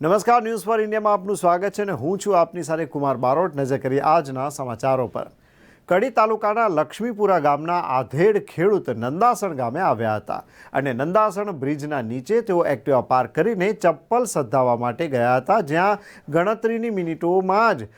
નમસ્કાર, news for ઇન્ડિયામાં આપનું સ્વાગત છે અને હું છું આપની સાથે કુમાર બારોટ. નજર કરીએ આજના સમાચારો પર. કડી તાલુકાના લક્ષ્મીપુરા ગામના આધેડ ખેડૂત નંદાસણ ગામે આવ્યા હતા અને નંદાસણ બ્રિજના નીચે તેઓ એક્ટિવા પાર્ક કરીને ચપ્પલ સધાવવા માટે ગયા હતા, જ્યાં ગણતરીની મિનિટોમાં જ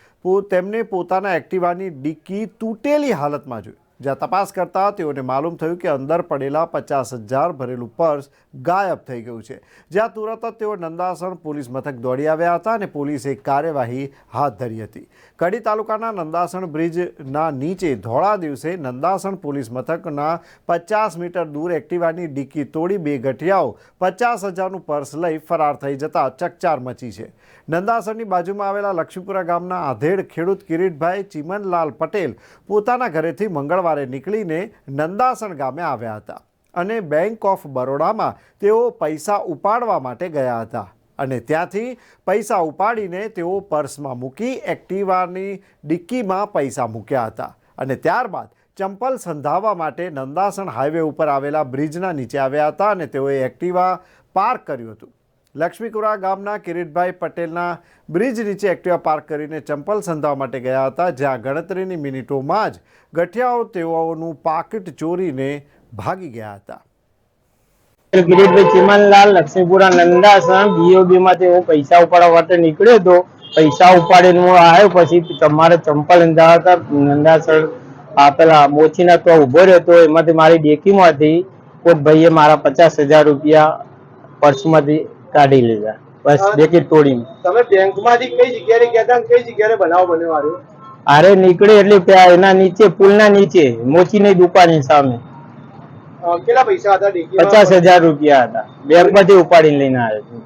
તેમને પોતાના એક્ટિવાની ડિક્કી તૂટેલી હાલતમાં જોઈ. જ્યાં તપાસ કરતા તેઓને માલુમ થયું કે અંદર પડેલા પચાસ હજાર ભરેલું પર્સ ગાયબ થઈ ગયું છે. જ્યાં તુરત જ તેઓ નંદાસણ પોલીસ મથક દોડી આવ્યા હતા અને પોલીસે કાર્યવાહી હાથ ધરી હતી. કડી તાલુકાના નંદાસણ બ્રિજના નીચે ધોળા દિવસે નંદાસણ પોલીસ મથકના પચાસ મીટર દૂર એક્ટિવાની ડિક્કી તોડી બે ગઠિયાઓ પચાસ હજારનું પર્સ લઈ ફરાર થઈ જતા ચકચાર મચી છે. નંદાસણની બાજુમાં આવેલા લક્ષ્મીપુરા ગામના આધેડ ખેડૂત કિરીટભાઈ ચિમનલાલ પટેલ પોતાના ઘરેથી મંગળવારે નીકળીને નંદાસણ ગામે આવ્યા હતા અને બેંક ઓફ બરોડામાં તેઓ પૈસા ઉપાડવા માટે ગયા હતા અને ત્યાંથી પૈસા ઉપાડીને તેઓ પર્સમાં મૂકી એક્ટિવાની ડિક્કીમાં પૈસા મૂક્યા હતા અને ત્યારબાદ ચંપલ સંધાવવા માટે નંદાસણ હાઈવે ઉપર આવેલા બ્રિજના નીચે આવ્યા હતા અને તેઓએ એક્ટિવા પાર્ક કર્યું હતું. લક્ષ્મીપુરા ગામના કિરીટભાઈ પટેલના બ્રિજ નીચે એક્ટિવા પાર્ક કરીને ચંપલ સંધાવા માટે ગયા હતા, જ્યાં ગણતરીની મિનિટોમાં જ ગઠિયાઓ તેઓનું પાકીટ ચોરીને ભાગી ગયા હતા. કિરીટભાઈ ચિમનલાલ, લક્ષ્મીપુરા નંદાસણ બીઓબી માંથી હું પૈસા ઉપાડવા માટે નીકળ્યો હતો. પૈસા ઉપાડીને હું આવ્યો, પછી તમારે ચંપલ અંધારા હતા નંદાસણ આ પેલા મોચીના તો ઊભો રહ્યો હતો, એમાંથી મારી ડેકીમાંથી કોઈ ભાઈએ મારા પચાસ હજાર રૂપિયા પર્સમાંથી કાઢી લીધા. બસ ડેકી તોડી તમે બેંકમાંથી કઈ જગ્યાએ ગયા હતા કઈ જગ્યાએ બનાવ બન્યો આવ્યો આરે નીકળે એટલે ત્યાં એના નીચે પુલના નીચે મોચીની દુકાનની સામે. કેટલા પૈસા હતા પચાસ હજાર રૂપિયા હતા. બેંકમાંથી ઉપાડીને લઈને આવ્યો છું.